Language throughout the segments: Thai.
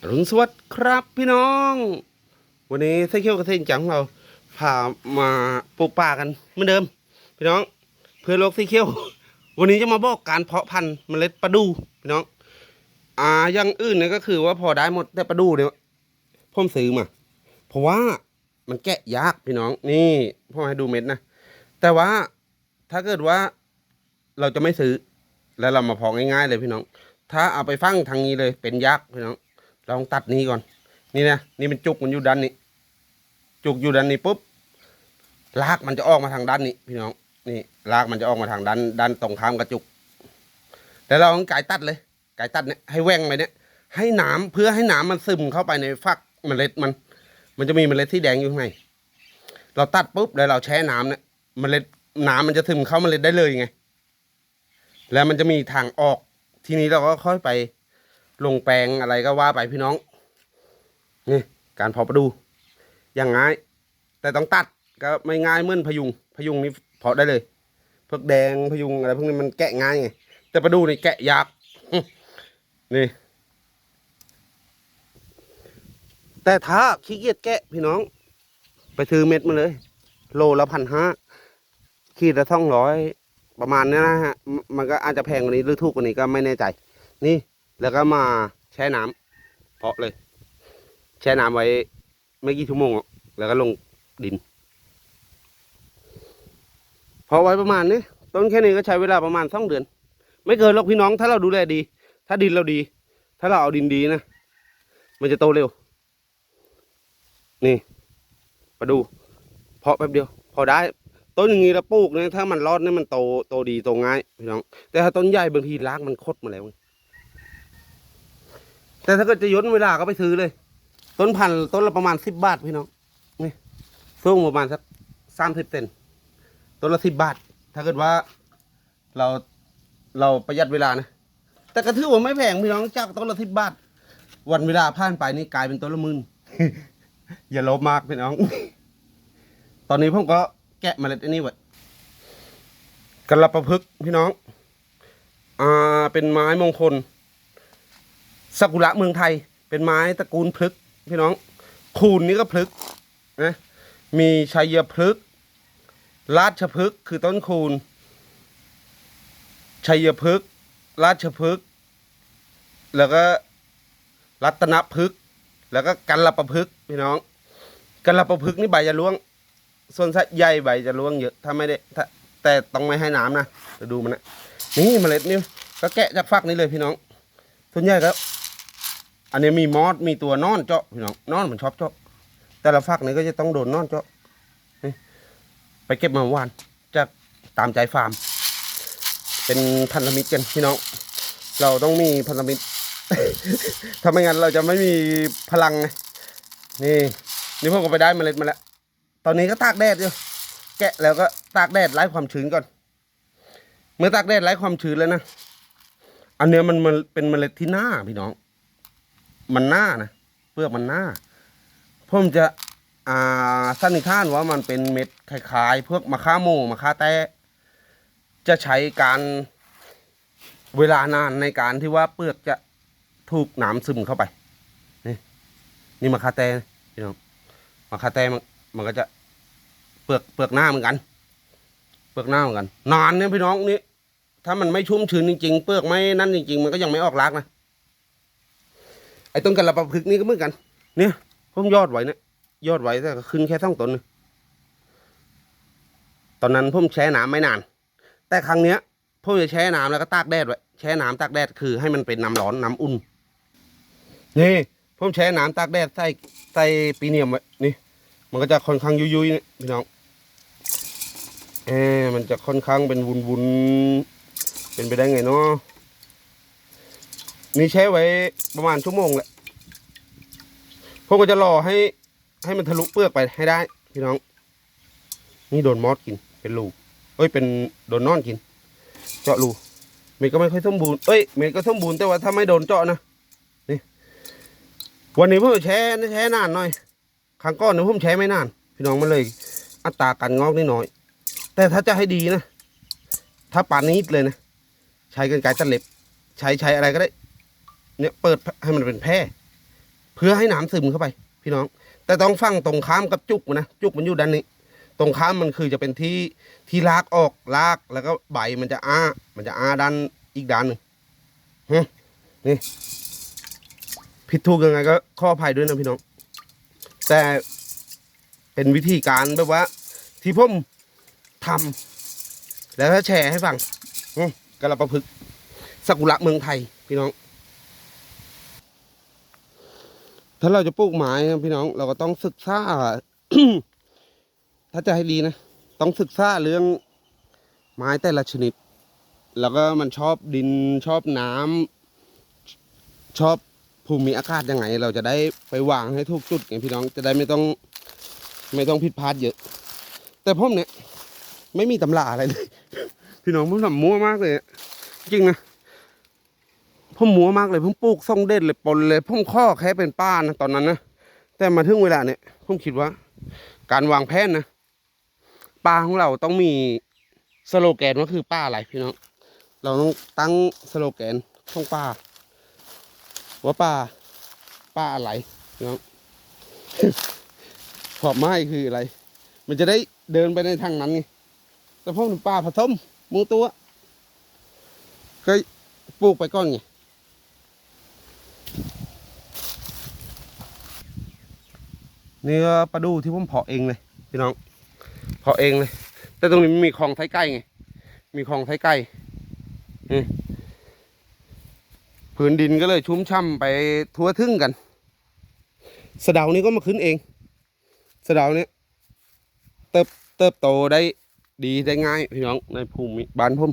อรุณสวัสดิ์ครับพี่น้อง วันนี้ไส้เคียวกระเทงจังของเราพามาปลูกป่ากันเหมือนเดิม พี่น้อง เพื่อโลกไส้เคียว วันนี้จะมาบอกการเพาะพันธุ์เมล็ดปลาดูพี่น้อง อ่าอย่างอื่นเนี่ยก็คือว่าพอได้หมดแต่ปลาดูเนี่ยพ่อมซื้อมา เพราะว่ามันแกะยากพี่น้องนี่พ่อให้ดูเม็ดนะแต่ว่าถ้าเกิดว่าเราจะไม่ซื้อ แล้วเรามาเพาะง่ายๆเลยพี่น้อง ถ้าเอาไปฟังทางนี้เลยเป็นยักพี่น้อง ลองตัดนี้ก่อน นี่นะนี่เป็นจุกมันอยู่ด้านนี้ จุกอยู่ด้านนี้ปุ๊บรากมันจะออกมาทางด้านนี้ พี่น้องนี่รากมันจะออกมาทางด้านด้านตรงข้ามกระจุกแล้วเราต้องไก่ตัดเลยไก่ตัดเนี่ยให้แหว่งไปเนี่ยให้หนามเพื่อให้หนามมันซึมเข้าไปในฟักเมล็ดมัน มันจะมีเมล็ดที่แดงอยู่ข้างในเราตัดปุ๊บแล้วเราแช่น้ำเนี่ยเมล็ดหนามมันจะซึมเข้าเมล็ดได้เลยไง แล้วมันจะมีทางออกทีนี้เราก็ค่อยไป ลงแปลงอะไรก็ว่าไปพี่น้อง นี่การเพาะปลาดูอย่างง่าย แต่ต้องตัดก็ไม่ง่ายเหมือนพยุง พยุงนี่เพาะได้เลยพวกแดงพยุงอะไรพวกนี้มันแกะง่ายไงแต่ปลาดูนี่แกะยากนี่ แต่ถ้าขี้เกียจแกะพี่น้อง ไปซื้อเม็ดมาเลย โลละพันห้าขีดละสองร้อยประมาณนี้นะฮะ มันก็อาจจะแพงกว่านี้หรือถูกกว่านี้ก็ไม่แน่ใจ นี่ แล้วก็มาแช่น้ำเพาะเลย แช่น้ำไว้ ไม่กี่ชั่วโมงแล้วก็ลงดินพอไว้ประมาณนี้ต้นแค่นี้ก็ใช้เวลาประมาณสองเดือน ไม่เกินหรอกพี่น้องถ้าเราดูแลดี ถ้าดินเราดี ถ้าเราเอาดินดีนะมันจะโตเร็ว นี่ มาดู เพาะแป๊บเดียว พอได้ต้นอย่างนี้เราปลูกเนี่ยถ้ามันรอดเนี่ยมันโตโตดีโตง่ายพี่น้องแต่ถ้าต้นใหญ่บางทีรากมันคดมาแล้วไง แต่ถ้าเกิดจะย้นเวลาก็ไปซื้อเลย ต้นพันต้นละประมาณสิบบาทพี่น้องนี่สูงประมาณสักสามสิบเซนต้นละสิบบาท ถ้าเกิดว่าเราเราประหยัดเวลานะแต่ก็ถือว่าไม่แพงพี่น้องจากต้นละสิบบาท วันเวลาผ่านไปนี่กลายเป็นต้นละหมื่นอย่าลภมากพี่น้อง ตอนนี้ผมก็แกะเมล็ดอันนี้ไว้กระประพฤกพี่น้อง อ่าเป็นไม้มงคล ซากุระเมืองไทย เป็นไม้ตระกูลพฤกพี่น้อง คูณนี่ก็พฤกนะมีชัยพฤกราชพฤกษ์คือต้นคูณชัยพฤกษ์ราชพฤกษ์แล้วก็รัตนพฤกษ์แล้วก็กันละประพฤกษ์พี่น้อง กันละประพฤกษ์นี่ใบจะร่วง ส่วนสัตว์ใหญ่ใบจะร่วงเยอะถ้าไม่ได้ถ้าแต่ต้องไม่ให้น้ำนะเดี๋ยวดูมันนะนี่เมล็ดนี่ก็แกะจากฟักนี้เลยพี่น้อง ส่วนใหญ่ก็ อันนี้มีมอสมีตัวนอนเจาะพี่น้องนอนมันชอบเจาะแต่ละฟักนี้ก็จะต้องโดนนอนเจาะนี่ไปเก็บมาเมื่อวานจากตามใจฟาร์ม เป็นพันธมิตรกันพี่น้อง เราต้องมีพันธมิตรถ้าไม่งั้นเราจะไม่มีพลังไงนี่นี่พวกก็ไปได้เมล็ดมาแล้ว ตอนนี้ก็ตากแดดอยู่แกะแล้วก็ตากแดดไล่ความชื้นก่อน เมื่อตากแดดไล่ความชื้นแล้วนะ อันเนี้ยมันมันเป็นเมล็ดที่หน้าพี่น้อง มันหน้านะเปลือกมันหน้าผมจะอ่าสันนิษฐานว่ามันเป็นเม็ดคล้ายๆพวกมะข่าโมมะข่าแต้จะใช้การเวลานานในการที่ว่าเปลือกจะถูกน้ำซึมเข้าไป นี่นี่มะข่าแต้นะพี่น้องมะข่าแต้มันมันก็จะเปลือกเปลือกหน้าเหมือนกัน เปลือกหน้าเหมือนกัน นานเนี่ยพี่น้องนี่ถ้ามันไม่ชุ่มชื้นจริงๆ เปลือกไม่นั่นจริง ๆ มันก็ยังไม่ออกรากนะ ไอ้ต้นกระประพฤกษ์นี่ก็เหมือนกัน เนี่ยผมยอดไว้เนี่ยยอดไว้แต่ก็ขึ้นแค่สองต้นนะตอนนั้นผมแช่น้ำไม่นาน แต่ครั้งเนี้ยผมจะแช่น้ำแล้วก็ตากแดดไว้แช่น้ำตากแดดคือให้มันเป็นน้ำร้อนน้ำอุ่นนี่ผมแช่น้ำตากแดดใส่ใส่ปีเนียมไว้นี่ มันก็จะค่อนข้างยุยๆนี่พี่น้องเออมันจะค่อนข้างเป็นวุนๆเป็นไปได้ไงเนาะ นี่แช่ไว้ประมาณชั่วโมงแหละพวกก็จะรอให้ให้มันทะลุเปลือกไปให้ได้ พี่น้อง นี่โดนมอสกิน เป็นลูเอ้ยเป็นโดนนอนกิน เจาะรูเมดก็ไม่ค่อยสมบูรณ์เอ้ยเมดก็สมบูรณ์แต่ว่าถ้าไม่โดนเจาะนะนี่วันนี้ผมจะแช่แช่นานหน่อยครั้งก่อนเนี่ยผมใช้ไม่นาน พี่น้องมันเลย อัตราการงอกนิดหน่อย แต่ถ้าจะให้ดีนะถ้าปานนี้เลยนะใช้กันไกตัดเล็บ ใช้ใช้อะไรก็ได้ เนี่ยเปิดให้มันเป็นแพร่เพื่อให้น้ำซึมเข้าไป พี่น้อง แต่ต้องฟังตรงข้ามกับจุกนะจุกมันอยู่ด้านนี้ ตรงข้ามมันคือจะเป็นที่ที่ลากออกลากแล้วก็ใบมันจะอ้า มันจะอ้าด้านอีกด้านหนึ่งหึนี่ผิดถูกยังไงก็ข้ออภัยด้วยนะพี่น้อง แต่เป็นวิธีการแบบว่า ที่ผมทำแล้วก็แชร์ให้ฟังกระประพฤกษ์สกุระเมืองไทย พี่น้อง ถ้าเราจะปลูกไม้นะพี่น้องเราก็ต้องศึกษา ถ้าจะให้ดีนะ ต้องศึกษาเรื่องไม้แต่ละชนิด แล้วก็มันชอบดินชอบน้ำชอบภูมิอากาศยังไง เราจะได้ไปวางให้ถูกจุดไงพี่น้องจะได้ไม่ต้อง ไม่ต้องผิดพลาดเยอะ แต่ผมเนี่ย ไม่มีตำราอะไรเลย พี่น้องผมทำมั่วมากเลยจริงนะ ผมมัวมากเลยผมปลูกส่งเด็ดเลยปนเลยผมข้อแค่เป็นป้านะตอนนั้นนะแต่มาถึงเวลาเนี่ยผมคิดว่า การวางแผนนะป้าของเราต้องมีสโลแกนว่าคือป้าอะไรพี่น้องเราต้องตั้งสโลแกนของป้าว่าป้าป้าอะไรพี่น้องขอบไม้คืออะไร มันจะได้เดินไปในทางนั้นไงแต่พวกป้าผสมมูตัวก็ปลูกไปก่อนไง นี่ก็ปลาดูที่ผมเพาะเองเลยพี่น้องเพาะเองเลย แต่ตรงนี้มันมีคลองไทยไก่ไงมีคลองไทยไก่นี่พื้นดินก็เลยชุ่มช่ำไปทั่วทึ่งกันสะเดานี้ก็มาขึ้นเองสะเดานี้เติบเติบโตได้ดีได้ง่ายพี่น้องในภูมิบ้านผม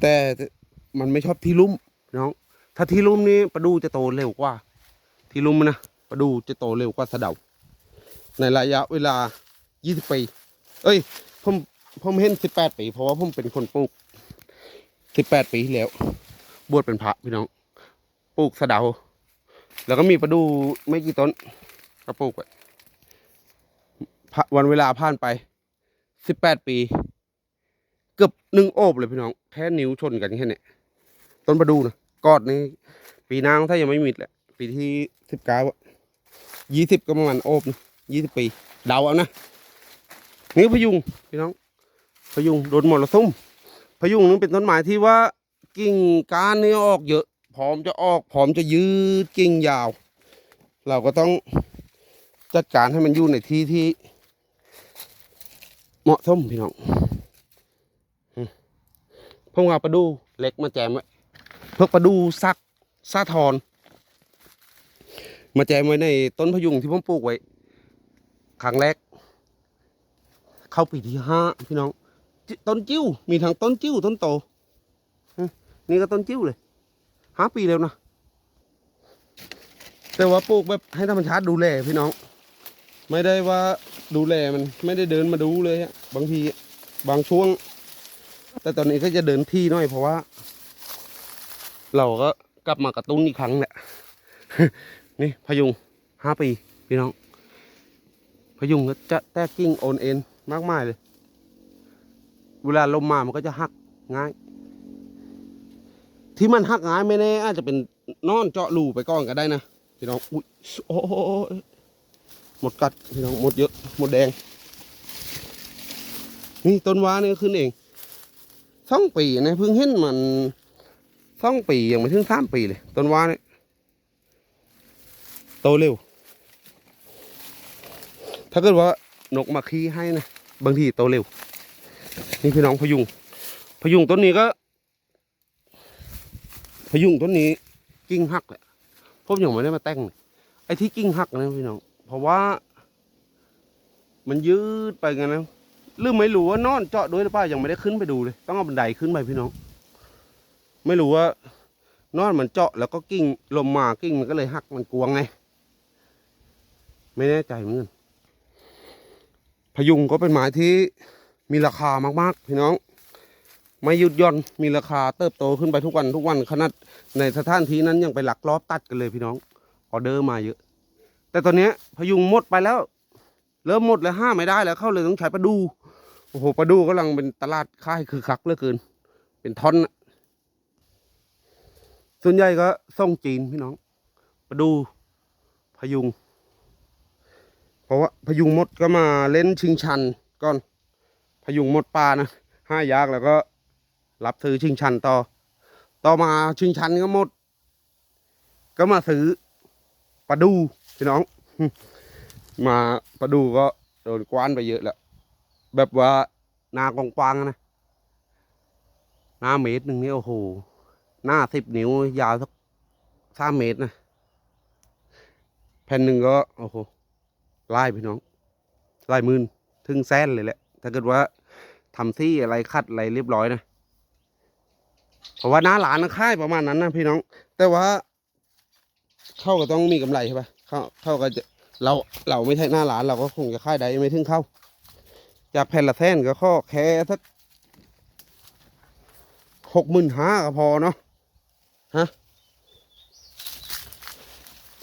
แต่มันไม่ชอบที่ลุ่มน้อง ถ้าที่ลุ่มนี้ปลาดูจะโตเร็วกว่า ที่ลุ่มนะ ปลาดูจะโตเร็วกว่าสะเดา ในระยะเวลา 20 ปี เอ้ย ผมผมเห็น 18 ปี เพราะว่าผมเป็นคนปลูก 18 ปีที่แล้ว บวชเป็นพระพี่น้อง ปลูกสะเดา แล้วก็มีปลาดูไม่กี่ต้นก็ปลูกไว้พะวันเวลาผ่านไป 18 ปี เกือบหนึ่งโอบเลยพี่น้อง แค่นิ้วชนกันแค่นี้ต้นประดูนะกอดนี้ปีนางถ้ายังไม่มิดแหละ ปีที่สิบเก้า ยี่สิบก็ประมาณโอบยี่สิบปีเดาเอานะนี่พยุงพี่น้องพยุงโดนหมดละซุ่มพยุงนึงเป็นต้นไม้ที่ว่ากิ่งก้านนี่ออกเยอะพร้อมจะออกพร้อมจะยืดกิ่งยาว เราก็ต้องจัดการให้มันอยู่ในที่ที่ เหมาะสมพี่น้องอืมผมเอาปลาดูเล็กมาแจมไว้เพื่อปลาดูซักซาทอน มาแจมไว้ในต้นพยุงที่ผมปลูกไว้ครั้งแรก เข้าปีที่ห้าพี่น้อง ต้นจิ้ว มีทั้งต้นจิ้วต้นโต นี่ก็ต้นจิ้วเลยห้าปีแล้วนะแต่ว่าปลูกแบบให้ธรรมชาติดูแลพี่น้อง ไม่ได้ว่าดูแลมันไม่ได้เดินมาดูเลยฮะบางทีบางช่วง แต่ตอนนี้ก็จะเดินที่หน่อยเพราะว่า เราก็กลับมากระตุ้นอีกครั้งแหละ นี่พยุงห้าปี พี่น้อง พยุงก็จะแตกกิ่งโอนเอ็นมากมายเลย เวลาลมมามันก็จะหักง่าย ที่มันหักง่ายไม่แน่อาจจะเป็นนอนเจาะรูไปก่อนก็ได้นะพี่น้องอุ้ยโอ้หมดกัดพี่น้องหมดเยอะหมดแดง นี่ต้นว้านี่ขึ้นเองสองปีนะเพิ่งเห็นมันสองปียังไม่ถึงสามปีเลย ต้นว้านี่ โตเร็ว ถ้าเกิดว่านกมาขี้ให้นะบางทีโตเร็ว นี่พี่น้องพยุง พยุงต้นนี้ก็ พยุงต้นนี้กิ่งหักแหละผมยังไม่ได้มาแต่งไอ้ที่กิ่งหักนะพี่น้อง เพราะว่า มันยืดไปกันนะหรือไม่รู้ว่านอนเจาะด้วยหรือเปล่ายังไม่ได้ขึ้นไปดูเลย ต้องเอาบันไดขึ้นไปพี่น้อง ไม่รู้ว่านอนมันเจาะแล้วก็กิ้งลมมากิ้งมันก็เลยหักมันกวงไง ไม่แน่ใจเหมือนกันพยุงก็เป็นไม้ที่มีราคามากๆพี่น้องไม่ยุดย่อนมีราคาเติบโตขึ้นไปทุกวันทุกวันขนาดในสถานที่นั้นยังไปหลักลอบตัดกันเลยพี่น้องออเดอร์มาเยอะ แต่ตอนนี้พยุงหมดไปแล้ว เริ่มหมดแล้วห้าไม่ได้แล้วเข้าเลยต้องใช้ปลาดูโอ้โหปลาดูกำลังเป็นตลาดค่ายคือคักเหลือเกิน เป็นท่อนส่วนใหญ่ก็ส่งจีนพี่น้องปประดูพยุง ราะว่าพยุงมดก็มาเล่นชิงชันก่อน พยุงมดปลานะห้ายากแล้วก็รับซื้อชิงชันต่อ ต่อมาชิงชันก็หมด ก็มาซื้อปลาดูพี่น้อง มาปลาดูก็โดนกว้านไปเยอะแล้ว แบบว่านากองกวางๆนะหน้าเมตรหนึ่งนี่โอ้โห หน้าสิบนิ้วยาวสักสามเมตรนะ แผ่นหนึ่งก็โอ้โห ไล่พี่น้องไล่มื่นถึงแสนเลยแหละ ถ้าเกิดว่าทำซี่อะไรคัดอะไรเรียบร้อยนะเพราะว่าหน้าหลานค่ายประมาณนั้นนะพี่น้อง แต่ว่า เข้าก็ต้องมีกำไรใช่ปะเข้าเข้าก็จะเราเราไม่ใช่หน้าหลานเราก็คงจะค่ายใดไม่ถึงเข้า จากแผ่นละแสนก็ข้อแค่สักหกหมื่นห้าก็พอเนาะฮะ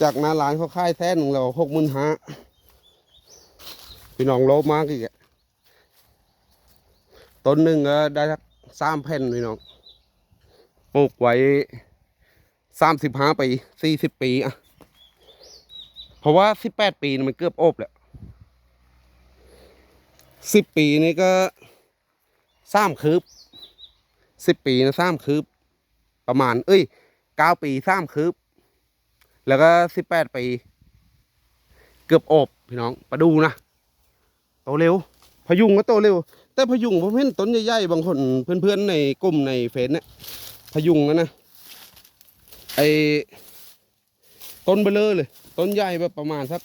จากหน้าร้านเขาค่ายแสนหนึ่งเราหกหมื่นห้า พี่น้องโลมากอีกต้นหนึ่งก็ได้สักสามแผ่นพี่น้องปลูกไว้สามสิบห้าปีสี่สิบปีอะเพราะว่าสิบแปดปีมันเกือบโอบแล้วสิบปีนี่ก็สามคืบสิบปีนะสามคืบ ประมาณ เอ้ยเก้าปีสามคืบ แล้วก็สิบแปดปี เกือบโอบพี่น้องมาดูนะ ตเร็ว พยุงก็โตเร็ว แต่พยุงผมเห็นต้นใหญ่ๆบางคนเพื่อนๆในกลุ่มในเฟซเนี่ยพยุงนะนะไอต้นเบลเลอเลย ต้นใหญ่แบบประมาณสัก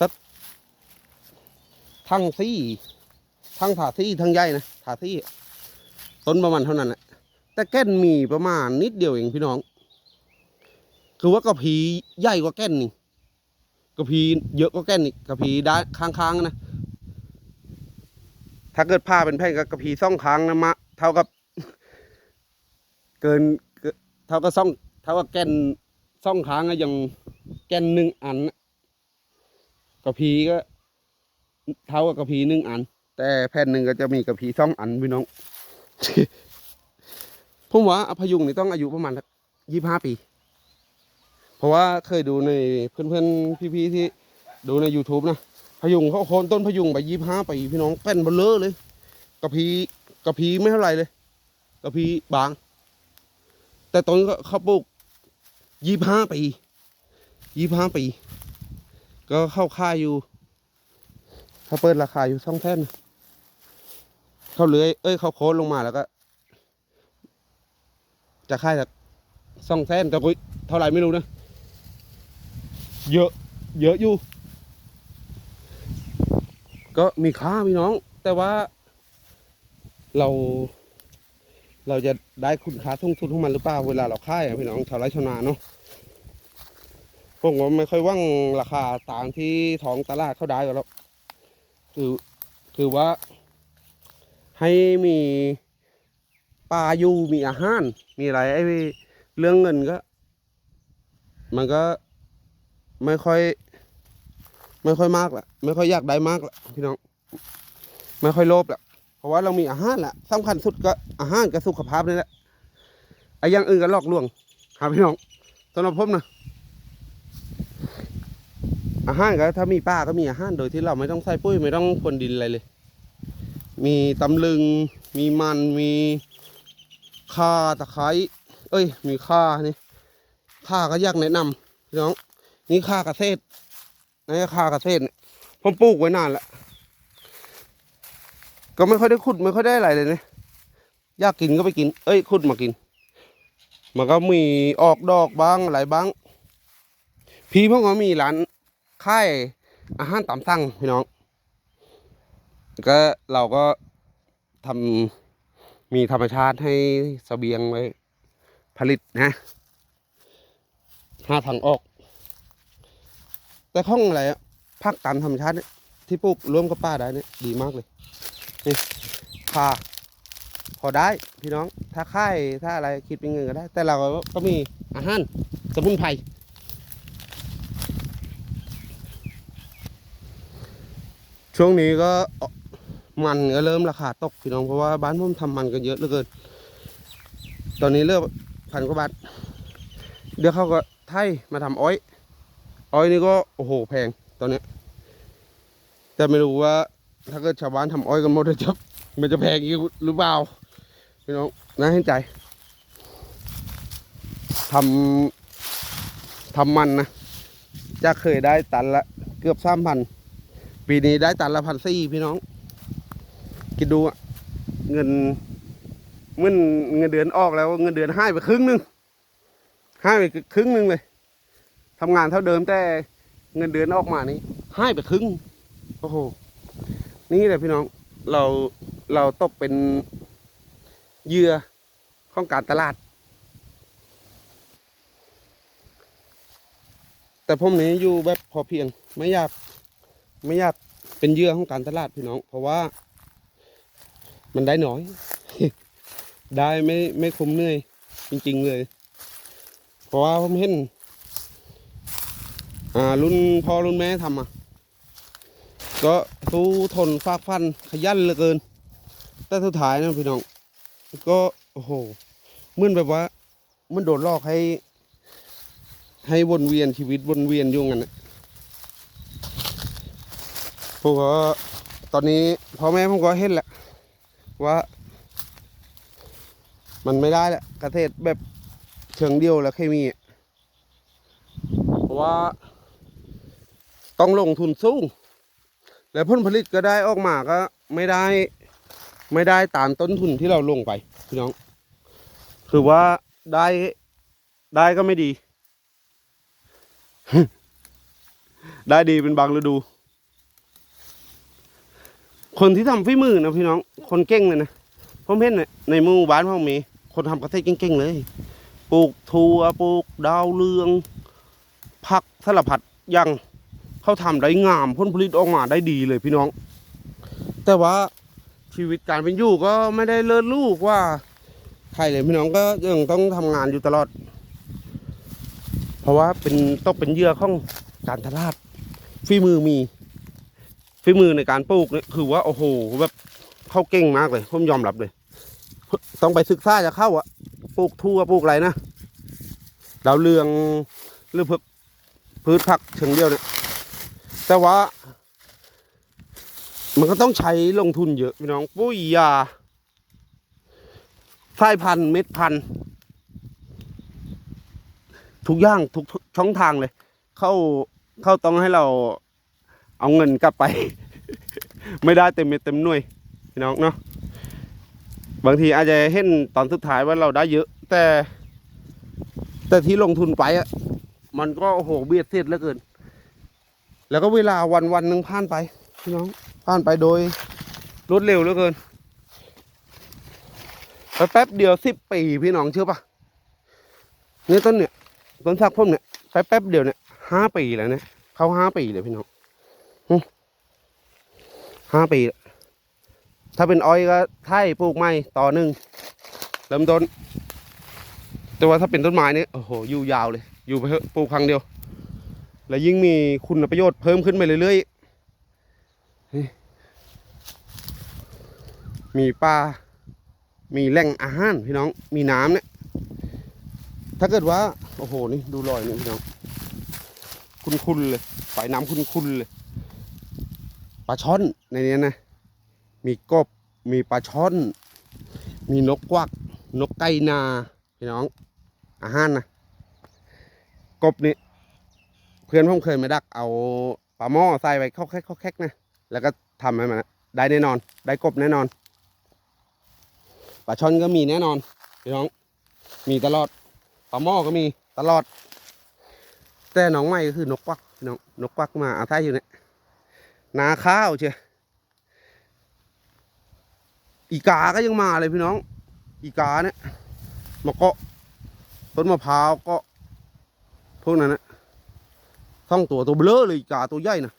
สักทั้งซี่ทั้งถาซี่ทั้งใหญ่นะถาซี่ต้นประมาณเท่านั้นแหละแต่แก่นมีประมาณนิดเดียวเองพี่น้อง คือว่ากระพีใหญ่กว่าแก่นนี่ กระพีเยอะกว่าแก่นนี่กระพีด้านค้างๆนะ ถ้าเกิดผ้าเป็นแผ่นก็กระพีซ่องค้างนะมะเท่ากับ เกินเท่ากับซ่อง เท่ากับแก่นซ่องค้างอะยังแก่นหนึ่งอันกระพีก็ เท่ากับกระพีหนึ่งอัน แต่แผ่นหนึ่งก็จะมีกระพีซ่องอันพี่น้องผมว่าอพยุงนี่ต้องอายุประมาณยี่ห้าปี ราะว่าเคยดูในเพื่อนๆพี่ๆที่ดูใน YouTube นะพยุงเขาโคนต้นพยุงไปยี่ห้าปีพี่น้องแป้นเบลเลอร์เลยกระพีกระพีไม่เท่าไรเลยกระพีบาง แต่ต้นเขาปลูกยี่ห้าปียี่ห้าปี ก็เข้าค่ายอยู่เขาเปิดราคาอยู่สองแท่นเขาเลื้อยเอ้ยเขาโค้นลงมาแล้วก็ จะค่ายจากสองแท่นแต่กุยเท่าไรไม่รู้นะ เยอะ เยอะอยู่ ก็มีค่าพี่น้อง แต่ว่า เรา เราจะได้คุณค่าทุ่งทุนของมันหรือเปล่าเวลาเราค่ายพี่น้องชาวไร่ชาวนาเนาะผมว่าไม่ค่อยว่างราคาต่างที่ท้องตลาดเข้าได้กันแล้วคือคือว่า ให้มีปลาอยู่มีอาหาร มีอะไรไอ้เรื่องเงินก็ มันก็ ไม่ค่อย ไม่ค่อยมากละไม่ค่อยอยากได้มากละพี่น้อง ไม่ค่อยโลภละเพราะว่าเรามีอาหารละสำคัญสุดก็อาหารกับสุขภาพนี่แหละไอ้ย่างอื่นก็หลอกลวงครับพี่น้องสำหรับผมนะอาหารก็ถ้ามีป้าก็มีอาหารโดยที่เราไม่ต้องใส่ปุ้ยไม่ต้องพรวนดินอะไรเลย มีตำลึง มีมันมีข่าตะไคร้เอ้ย มีข่านี่ข่าก็อยากแนะนำพี่น้อง นี่ข่ากระเทศนี่ข่ากระเทศเนี่ยผมปลูกไว้นานแล้ว ก็ไม่ค่อยได้ขุดไม่ค่อยได้อะไรเลยเนี่ยอยากกินก็ไปกิน เอ้ยขุดมากิน มันก็มีออกดอกบ้างอะไรบ้าง พี่พวกก็มีร้านค่ายอาหารตามสั่งพี่น้อง ก็เราก็ทำมีธรรมชาติให้เสบียงไว้ผลิตนะ หาทางออก แต่ข้องอะไรอะภาคตามธรรมชาติเนี่ยที่ปลูกร่วมกับป้าได้เนี่ยดีมากเลยนี่ค่าพอได้พี่น้อง ถ้าค่ายถ้าอะไรคิดเป็นเงินก็ได้ แต่เราก็มีอาหารสมุนไพรช่วงนี้ก็มันก็เริ่มราคาตกพี่น้องเพราะว่าบ้านผมทำมันกันเยอะเหลือเกิน ตอนนี้เลือกพันกว่าบาทเดี๋ยวเขาก็ไทยมาทำอ้อย อ้อยนี่ก็โอ้โหแพงตอนนี้ แต่ไม่รู้ว่า ถ้าเกิดชาวบ้านทำอ้อยกันหมดจะมันจะแพงอีกหรือเปล่าพี่น้องน่าเห็นใจทำทำมันนะจะเคยได้ตันละเกือบสามพันปีนี้ได้ตันละพันสี่พี่น้อง คิดดูอะเงินเมื่อเงินเดือนออกแล้วเงินเดือนให้ไปครึ่งหนึ่งให้ไปครึ่งหนึ่งเลย ทำงานเท่าเดิมแต่เงินเดือนออกมานี้ให้ไปครึ่งโอ้โหนี่แหละพี่น้องเราเราตกเป็นเหยื่อของการตลาด แต่ผมนี้อยู่แบบพอเพียงไม่อยากไม่อยากเป็นเหยื่อของการตลาดพี่น้อง เพราะว่า มันได้น้อย ได้ไม่ไม่คุ้มเหนื่อยจริง ๆ เลย เพราะว่าผมเห็น อ่ารุ่นพ่อรุ่นแม่ทำอะก็สู้ทนฟากฟันขยันเหลือเกิน แต่สุดท้ายนะพี่น้อง ก็โอ้โหเหมือนแบบว่ามันโดนลอกให้ ให้วนเวียนชีวิตวนเวียนอยู่งั้นนะผมก็ตอนนี้พ่อแม่ผมก็เห็นแหละว่า มันไม่ได้แหละเกษตรแบบเชิงเดียวแล้วเคมีเพราะว่า ต้องลงทุนสูง และผลผลิตก็ได้ออกมาก็ไม่ได้ ไม่ได้ตามต้นทุนที่เราลงไปพี่น้อง คือว่าได้ได้ก็ไม่ดี ได้ดีเป็นบางฤดู คนที่ทำฝีมือนะพี่น้อง คนเก่งเลยนะผมเห็นในหมู่บ้านพ่อมี คนทำเกษตรเก่งๆเลย ปลูกถั่วปลูกดาวเรือง ผักสลับผัดยัง เขาทำได้งามผลผลิตออกมาได้ดีเลยพี่น้อง แต่ว่าชีวิตการเป็นอยู่ก็ไม่ได้เลิศลูกว่าใครเลยพี่น้องก็ยังต้องทำงานอยู่ตลอด เพราะว่าเป็นต้องเป็นเยื่อของการตลาดฝีมือมีฝีมือในการปลูกเนี่ยคือว่าโอ้โหแบบเขาเก่งมากเลยผมยอมรับเลย ต้องไปศึกษาจะเข้าอะปลูกทั่วปลูกอะไรนะดาวเรืองหรือพืชผักเชิงเดียวเนี่ย แต่ว่า มันก็ต้องใช้ลงทุนเยอะพี่น้องปุ้ยยาสายพันธุ์เม็ดพันธุ์ทุกอย่างทุกช่องทางเลย เข้าเข้าต้องให้เราเอาเงินกลับไป ไม่ได้เต็มเม็ดเต็มหน่วยพี่น้องเนาะบางทีอาจจะเห็นตอนสุดท้ายว่าเราได้เยอะ แต่ แต่ที่ลงทุนไปอะมันก็โอ้โหเบียดเสียดเหลือเกิน แล้วก็เวลาวันวันหนึ่งผ่านไปพี่น้องผ่านไปโดยรวดเร็วเหลือเกินไปแป๊บเดียวสิบปีพี่น้องเชื่อปะเนี่ยต้นเนี่ยต้นสักพุ่มเนี่ยไปแป๊บเดียวเนี่ยห้าปีแล้วเนี่ยเข้าห้าปีเลยพี่น้องห้าปี ถ้าเป็นอ้อยก็ไถ่ปลูกใหม่ต่อหนึ่งเริ่มต้น แต่ว่าถ้าเป็นต้นไม้เนี่ยโอ้โหอยู่ยาวเลย อยู่ไปเถอะปลูกครั้งเดียว และยิ่งมีคุณประโยชน์เพิ่มขึ้นไปเรื่อยๆ มีปลา มีแหล่งอาหาร พี่น้อง มีน้ำเนี่ย ถ้าเกิดว่า โอ้โห นี่ดูรอยนี่พี่น้อง คุ้นๆเลยปลายน้ำคุ้นๆเลย ปลาช่อนในนี้นะ มีกบ มีปลาช่อน มีนกกวัก นกไก่นา พี่น้อง อาหารนะ กบนี่ เพื่อนผมเคยมาดักเอาปลาหม้อใส่ไว้เข้าแคกเข้าแคกนะแล้วก็ทำให้มันได้แน่นอน ได้กบแน่นอนปลาช่อนก็มีแน่นอนพี่น้อง มีตลอดปลาหม้อก็มีตลอด แต่น้องใหม่ก็คือนกควักพี่น้องนกควักมาอาศัยอยู่เนี่ยนาข้าวเชียอีกาก็ยังมาเลยพี่น้อง อีกาเนี่ยมาเกาะต้นมะพร้าวเก็พวกนั้นนะ องตัวตัวเบลอเลยอีกาตัวใหญ่นะ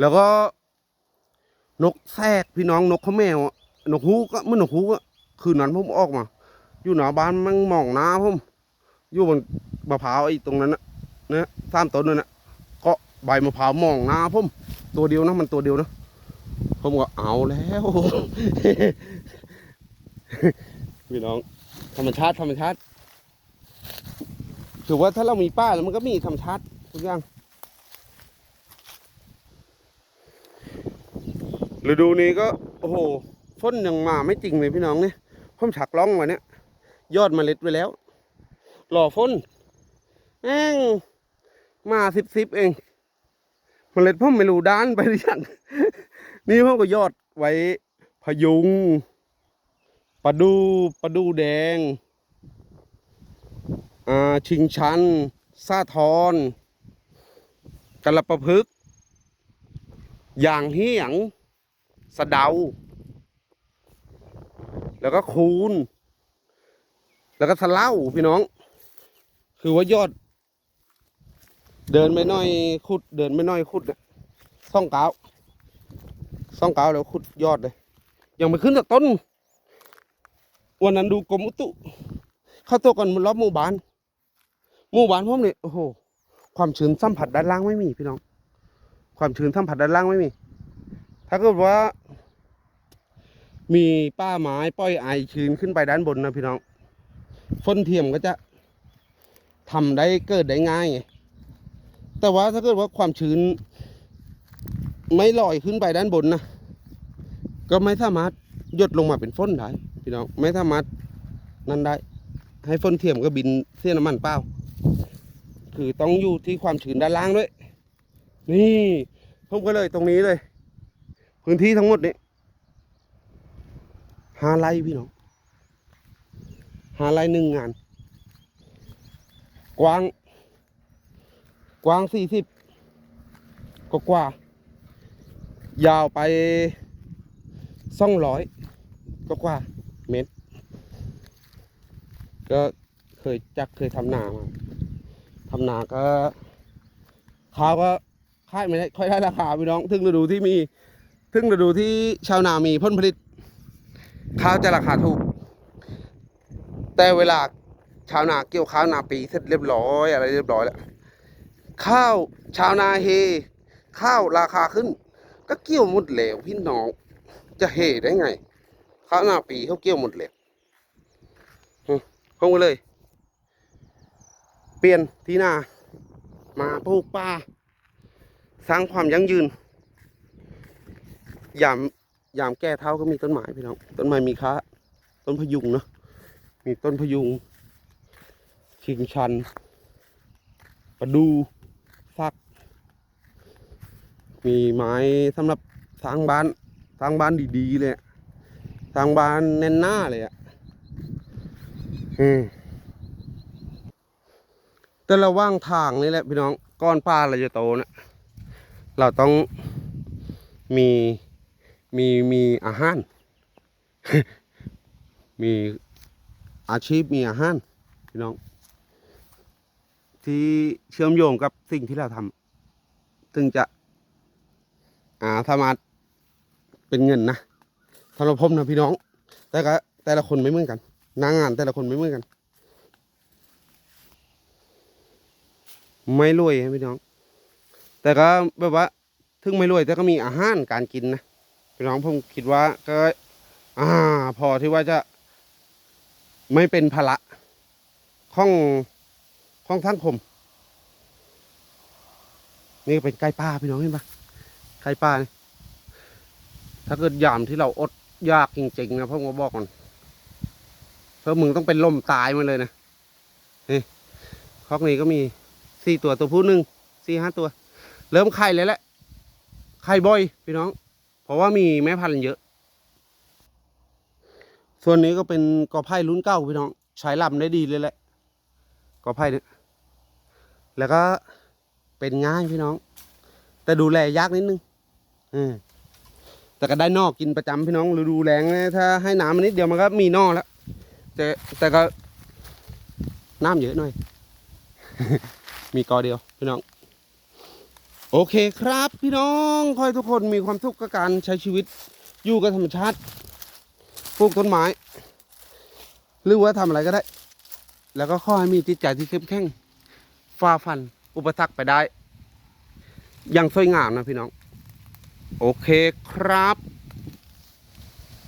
แล้วก็นกแทกพี่น้องนกเขาแมวอะนกฮูกอะเมื่อนกฮูกอะคืนนั้นผมออกมา อยู่หน้าบ้านมันมองน้าผมอยู่บนมะพร้าวไอ้ตรงนั้นนะนะสามต้นนั่นนะก็ใบมะพร้าวมองน้าผมตัวเดียวนะมันตัวเดียวนะผมก็เอาแล้วพี่น้อง ธรรมชาติธรรมชาติถือว่าถ้าเรามีป้าแล้วมันก็มีธรรมชาติ ทุกอย่างฤดูนี้ก็ โอ้โหฝนยังมาไม่จริงเลยพี่น้องเนี่ยผมฉักล่องมาเนี่ยอดเมล็ดไว้แล้ว หล่อฝนแม่งมาสิบสิบเองเมล็ดผมไม่รู้ด้านไปหรือยังนี่ผมก็ยอดไว้พยุงปลาดูปลาดูแดง อ่า ชิงชันซาทอน กระประพฤกอย่างเฮียง สะเดา แล้วก็คูน แล้วก็สะเล่าพี่น้อง คือว่ายอด เดินไม่น้อยขุด เดินไม่น้อยขุดนะซ่องเก้าซ่องเก้าแล้วขุดยอดเลย ยังไม่ขึ้นจากต้น วันนั้นดูกรมอุตุ เข้าตัวกันรอบหมู่บ้าน หมู่บ้านผมเนี่ยโอ้โห ความชื้นสัมผัสด้านล่างไม่มีพี่น้อง ความชื้นสัมผัสด้านล่างไม่มี ถ้าเกิดว่า มีป้าไม้ปล่อยไอชื้นขึ้นไปด้านบนนะพี่น้องฝนเทียมก็จะทำได้เกิดได้ง่าย แต่ว่าถ้าเกิดว่าความชื้น ไม่ลอยขึ้นไปด้านบนนะ ก็ไม่สามารถหยดลงมาเป็นฝนได้พี่น้อง ไม่สามารถนั่นได้ ให้ฝนเทียมก็บินเสียน้ำมันเปล่า คือต้องอยู่ที่ความชื้นด้านล่างด้วย นี่ผมก็เลยตรงนี้เลย พื้นที่ทั้งหมดนี้ห้าไร่พี่น้องห้าไร่หนึ่งงาน กว้าง กว้างสี่สิบกกว่า ยาวไปสองร้อยกกว่าเมตร ก็เคยจักเคยทำนามา ทำนาก็ข้าวก็ค่ายไม่ได้ค่อยได้ราคาพี่น้องถึงฤดูที่มีถึงฤดูที่ชาวนามีผลผลิต ข้าวจะราคาถูก แต่เวลาชาวนาเกี่ยวข้าวนาปีเสร็จเรียบร้อยอะไรเรียบร้อยแล้วข้าวชาวนาเฮ ข้าวราคาขึ้น ก็เกี่ยวหมดแล้วพี่น้องจะเฮได้ไง ข้าวนาปีเขาเกี่ยวหมดแล้วอืมผมก็เลย เปลี่ยนที่นามาปลูกป่าสร้างความยั่งยืน ยามยามแก้เท้าก็มีต้นไม้พี่น้อง ต้นไม้มีค้า ต้นพยุงเนาะ มีต้นพยุง ชิงชัน ประดูฟัก มีไม้สำหรับสร้างบ้าน สร้างบ้านดีๆเลย สร้างบ้านแน่นหน้าเลยอะอืม แต่ระหว่างทางนี่แหละพี่น้องก้อนปลาเราจะโตนะเราต้องมีมีมีอาหาร มีอาชีพมีอาหารพี่น้อง ที่เชื่อมโยงกับสิ่งที่เราทำซึ่งจะอ่าสามารถเป็นเงินนะสำหรับผมนะพี่น้อง แต่ก็แต่ละคนไม่เหมือนกัน นางานแต่ละคนไม่เหมือนกัน ไม่รวยพี่น้อง แต่ก็แบบว่าถึงไม่รวยแต่ก็มีอาหารการกินนะพี่น้องผมคิดว่าก็อ่าพอที่ว่าจะไม่เป็นภาระของของสังคมนี่เป็นไก่ป่าพี่น้องเห็นปะไก่ป่านี่ถ้าเกิดยามที่เราอดยากจริงๆนะผมก็บอกก่อนเพราะมึงต้องเป็นลมตายมาเลยนะนี่คอกนี้ก็มี สี่ตัวตัวผู้หนึ่งสี่ห้าตัว เริ่มไข่เลยแหละไข่บ่อยพี่น้อง เพราะว่ามีแม่พันธุ์เยอะ ส่วนนี้ก็เป็นกอไผ่รุ่นเก้าพี่น้อง ใช้ลำได้ดีเลยแหละกอไผ่เนี่ยแล้วก็เป็นง่ายพี่น้อง แต่ดูแลยากนิดนึงอืมแต่ก็ได้นอกกินประจำพี่น้องฤดูแรงนะถ้าให้น้ำมันนิดเดียวมันก็มีนอกแล้วแต่แต่ก็น้ำเยอะหน่อย มีกอเดียวพี่น้อง โอเคครับ พี่น้องขอให้ทุกคนมีความสุขกับการใช้ชีวิตอยู่กับธรรมชาติปลูกต้นไม้ หรือว่าทำอะไรก็ได้ แล้วก็ขอให้มีจิตใจที่เข้มแข็งฝ่าฟันอุปสรรคไปได้ อย่างสวยงามนะพี่น้อง โอเคครับ